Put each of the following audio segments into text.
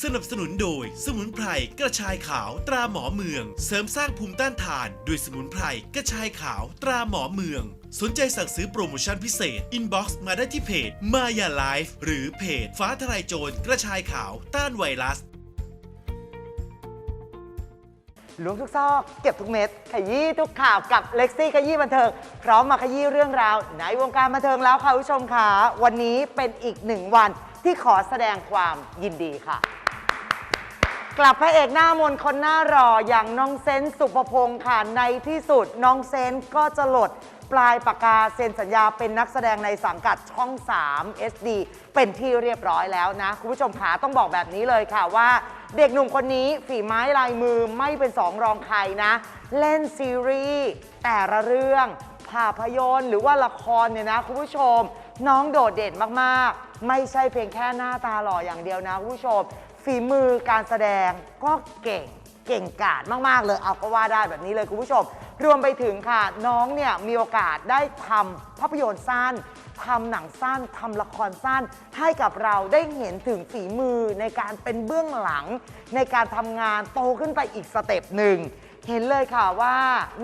สนับสนุนโดยสมุนไพรกระชายขาวตราหมอเมือง เสริมสร้างภูมิต้านทานด้วยสมุนไพรกระชายขาวตราหมอเมือง สนใจสั่งซื้อโปรโมชั่นพิเศษ อินบ็อกซ์มาได้ที่เพจมายาไลฟ์หรือเพจ ฟ้าทลายโจรกระชายขาวต้านไวรัส ล้วงทุกซอกเก็บทุกเม็ด ขยี้ทุกข่าวกับเล็กซี่ขยี้บันเทิง พร้อมมาขยี้เรื่องราวในวงการบันเทิงแล้วค่ะคุณผู้ชมค่ะวันนี้เป็นอีกหนึ่งวันที่ขอแสดงความยินดีค่ะ กลับพระเอกหน้ามนต์คนหน้ารออย่างน้องเซนต์สุภพงศ์ค่ะในที่สุดน้องเซนต์ก็จะหลดปลายปากกาเซ็นสัญญาเป็นนักแสดงในสังกัดช่อง 3 SD เป็นที่เรียบร้อยแล้วนะ คุณผู้ชมขาต้องบอกแบบนี้เลยค่ะว่า เด็กหนุ่มคนนี้ฝีไม้ลายมือไม่เป็นสองรองใครนะ เล่นซีรีส์แต่ละเรื่องภาพยนตร์หรือว่าละครเนี่ยนะคุณผู้ชม น้องโดดเด่นมาก ๆ ไม่ใช่เพียงแค่หน้าตาหล่ออย่างเดียวนะคุณผู้ชม ฝีมือการแสดงก็เก่งเก่งกาจมาก ๆ เลยเอาก็ว่าได้แบบนี้เลยคุณผู้ชม รวมไปถึงค่ะ น้องเนี่ยมีโอกาสได้ทำภาพยนตร์สั้นทำหนังสั้นทำละครสั้น ให้กับเราได้เห็นถึงฝีมือในการเป็นเบื้องหลัง ในการทำงานโตขึ้นไปอีกสเต็ปหนึ่ง เห็นเลยค่ะว่า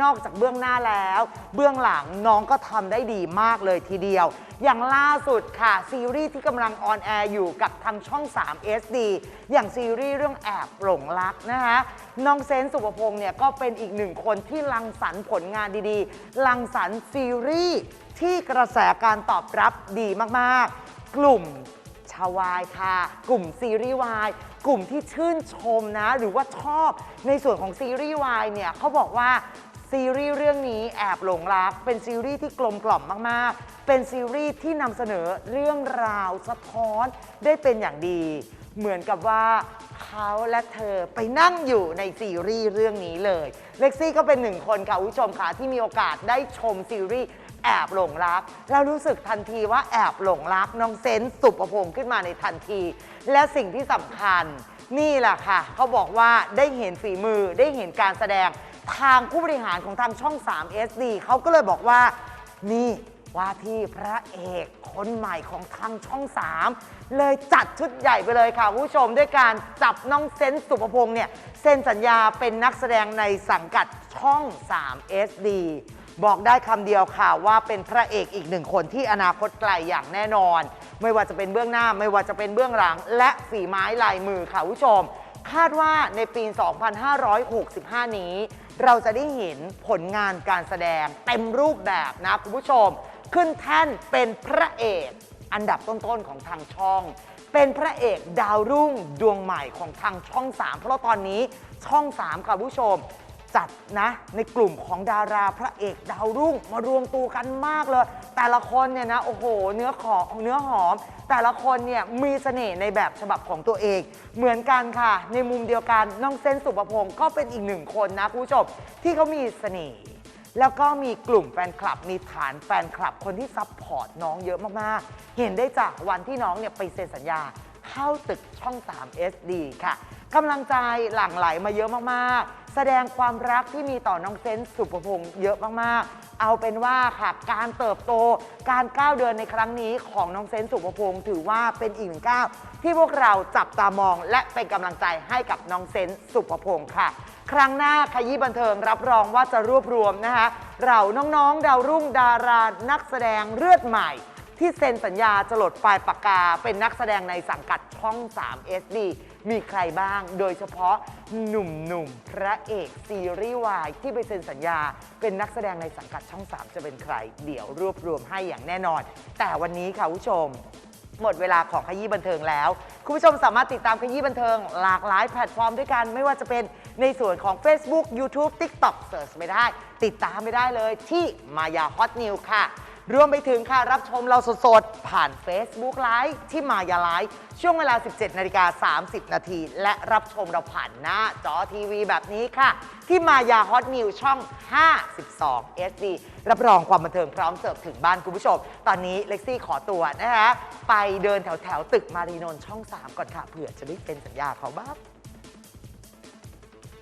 นอกจากเบื้องหน้าแล้ว เบื้องหลังน้องก็ทำได้ดีมากเลยทีเดียว อย่างล่าสุดค่ะ ซีรีส์ที่กำลังออนแอร์อยู่กับทางช่อง 3 SD อย่างซีรีส์เรื่องแอบหลงรักนะคะน้องเซนต์สุภพงศ์เนี่ยก็เป็นอีกหนึ่งคนที่รังสรรค์ผลงานดีๆรังสรรค์ซีรีส์ที่กระแสการตอบรับดีมากๆ กลุ่มาววายค่ะ กลุ่มซีรีส์วายกลุ่มที่ชื่นชมนะ หรือว่าชอบในส่วนของซีรีส์วายเนี่ยเขาบอกว่าซีรีส์เรื่องนี้แอบหลงรัก เป็นซีรีส์ที่กลมกล่อมมาก ๆ เป็นซีรีส์ที่นำเสนอเรื่องราวสะท้อนได้เป็นอย่างดี เหมือนกับว่า เขาและเธอไปนั่งอยู่ในซีรีส์เรื่องนี้เลย เล็กซี่ก็เป็นหนึ่งคนค่ะคุณผู้ชมค่ะที่มีโอกาสได้ชมซีรีส์แอบหลงรัก แล้วรู้สึกทันทีว่าแอบหลงรักน้องเซนต์สุประพงศ์ขึ้นมาในทันที และสิ่งที่สำคัญ นี่แหละค่ะเขาบอกว่าได้เห็นฝีมือได้เห็นการแสดงทางผู้บริหารของทางช่อง 3 SD เขาก็เลยบอกว่านี่ ว่าที่พระเอกคนใหม่ของทางช่อง 3 เลยจัดชุดใหญ่ไปเลยค่ะคุณผู้ชมด้วยการจับน้องเซนต์สุภพงศ์เนี่ยเซ็นสัญญาเป็นนักแสดงในสังกัดช่อง 3 SD บอกได้คำเดียวค่ะว่าเป็นพระเอกอีกหนึ่งคนที่อนาคตไกลอย่างแน่นอน ไม่ว่าจะเป็นเบื้องหน้าไม่ว่าจะเป็นเบื้องหลัง และฝีไม้ลายมือค่ะคุณผู้ชม คาดว่าในปี 2565 นี้ เราจะได้เห็นผลงานการแสดงเต็มรูปแบบนะคุณผู้ชม ขึ้นแท่นเป็นพระเอกอันดับต้นๆของทางช่อง เป็นพระเอกดาวรุ่งดวงใหม่ของทางช่อง 3 เพราะตอนนี้ช่อง 3 ค่ะคุณผู้ชม จัดนะในกลุ่มของดาราพระเอกดาวรุ่งมารวมตัวกันมากเลย แต่ละคนเนี่ยนะโอ้โห เนื้อขอเนื้อหอม แต่ละคนเนี่ยมีเสน่ห์ในแบบฉบับของตัวเอง เหมือนกันค่ะ ในมุมเดียวกันน้องเซนสุประพงศ์ก็เป็นอีกหนึ่งคนนะคุณผู้ชมที่เขามีเสน่ห์แล้วก็มีกลุ่มแฟนคลับ มีฐานแฟนคลับคนที่ซัพพอร์ตน้องเยอะมากๆ เห็นได้จากวันที่น้องเนี่ยไปเซ็นสัญญาเข้าตึกช่อง 3 SD ค่ะกำลังใจหลั่งไหลมาเยอะมากๆ แสดงความรักที่มีต่อน้องเซนต์สุภพงศ์เยอะมากๆ เอาเป็นว่าค่ะการเติบโตการก้าวเดินในครั้งนี้ของน้องเซนต์สุภพงศ์ถือว่าเป็นอีกหนึ่งก้าวที่พวกเราจับตามอง และเป็นกำลังใจให้กับน้องเซนต์สุภพงศ์ค่ะ ครั้งหน้าขยี้บันเทิงรับรองว่าจะรวบรวมนะคะเราน้องๆดาวรุ่งดารานักแสดงเลือดใหม่ที่เซ็นสัญญาจะหลดปลายปากกา เป็นนักแสดงในสังกัดช่อง 3 SD มีใครบ้าง โดยเฉพาะหนุ่มๆพระเอกซีรีส์วายที่ไปเซ็นสัญญา เป็นนักแสดงในสังกัดช่อง 3 จะเป็นใคร เดี๋ยวรวบรวมให้อย่างแน่นอน แต่วันนี้ค่ะคุณผู้ชม หมดเวลาของขยี้บันเทิงแล้ว คุณผู้ชมสามารถติดตามขยี้บันเทิง หลากหลายแพลตฟอร์มด้วยกัน ไม่ว่าจะเป็นในส่วนของ Facebook YouTube TikTok เสิร์ชไม่ได้ ติดตามไม่ได้เลยที่มายาฮอตนิวค่ะ รวมไปถึงค่ะรับชมเราสดๆ ผ่าน Facebook Live ที่มายาไลฟ์ช่วงเวลา 17นาฬิกา30 นาที และรับชมเราผ่านหน้าจอทีวีแบบนี้ค่ะ ที่มายาฮอตนิวช่อง 52 SD รับรองความบันเทิงพร้อมเสิร์ฟถึงบ้านคุณผู้ชม ตอนนี้เล็กซี่ขอตัวนะคะ ไปเดินแถวแถวตึกมารีนนท์ช่อง 3 ก่อนค่ะเผื่อจะได้เป็นสัญญาเขาบ้าง